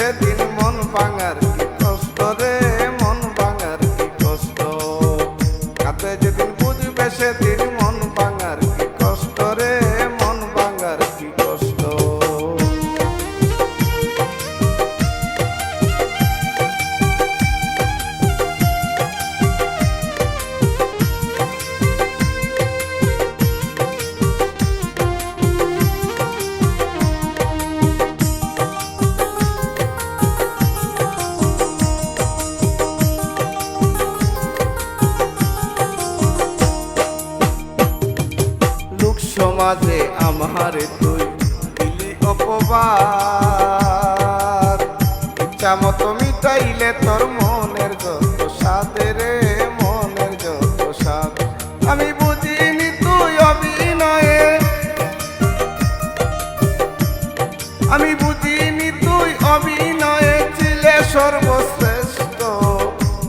সেদিন মন ভাঙার সমাজে আমারে তুই দিলি অপবাদ। ইচ্ছা মতো মিটাইলে তোর মনের যত সাদে রে, মনের যত সাদ আমি বুঝিনি তুই অভিনয়ে। আমি বুঝিনি তুই অভিনয়ে, ছিলে সর্বশ্রেষ্ঠ।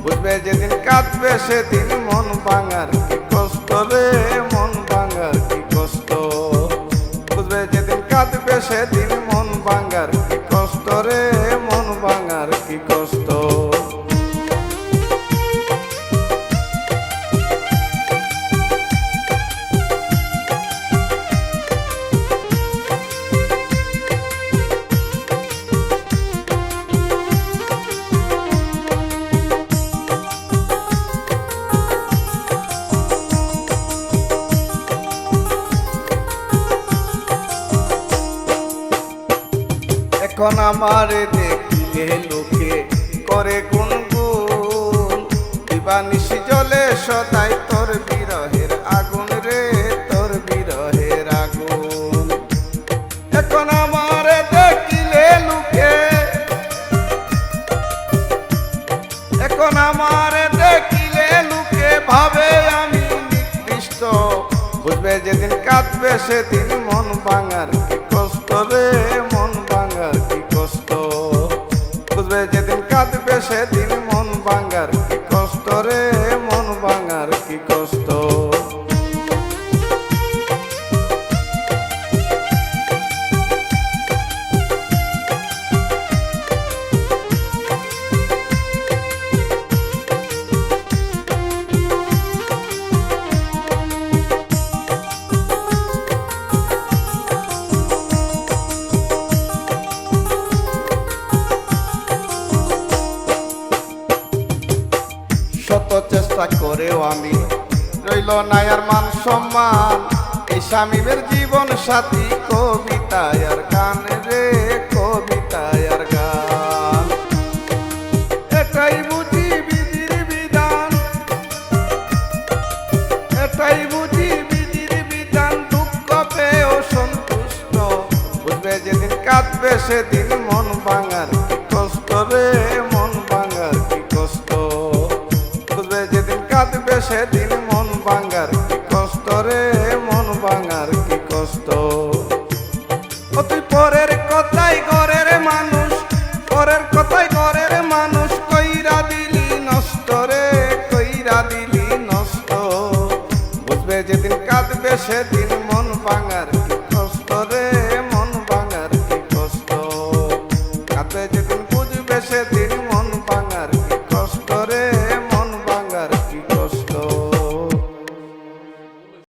বুঝবে যেদিন কাঁদবে সেদিন মন ভাঙার কষ্ট রে? সেদিন এখন আমারে দেখিলে লোকে করে গুনগুন। দিবানিশি জলে সদাই তোর বিরহের আগুন রে, তোর বিরহের আগুন। এখন আমারে দেখিলে লোকে, এখন আমারে দেখিলে লোকে ভাবে আমি নিকৃষ্ট। বুঝবে যেদিন কাঁদবে সেদিন মন ভাঙার কষ্ট রে, মন কাঁদবে সেদিন মন ভাঙার চেষ্টা করেও আমি রইল না আর মান সম্মান। এই স্বামীদের জীবন সাথী, কবিতায় আর গান রে, কবিতায় আর গান। এটাই বুঝি বিধির বিধান। এটাই বুঝি বিধির বিধান, দুঃখ পেয়েও সন্তুষ্ট। বুঝবে যেদিন কাঁদবে সেদিন মন ভাঙার কষ্ট রে, মন কাঁদবে সেদিন মন ভাঙার কি কষ্ট রে? মন ভাঙার কি কষ্ট? তুই পরের কথাই ঘরের মানুষ, পরের কথাই ঘরের মানুষ, কইরা দিলি নষ্ট রে, কইরা দিলি নষ্ট। বুঝবে যেদিন কাঁদবে সেদিন মন ভাঙার কি কষ্ট রে, মন ভাঙার কি কষ্ট। কাঁদবে যেদিন বুঝবে সেদিন মন ভাঙার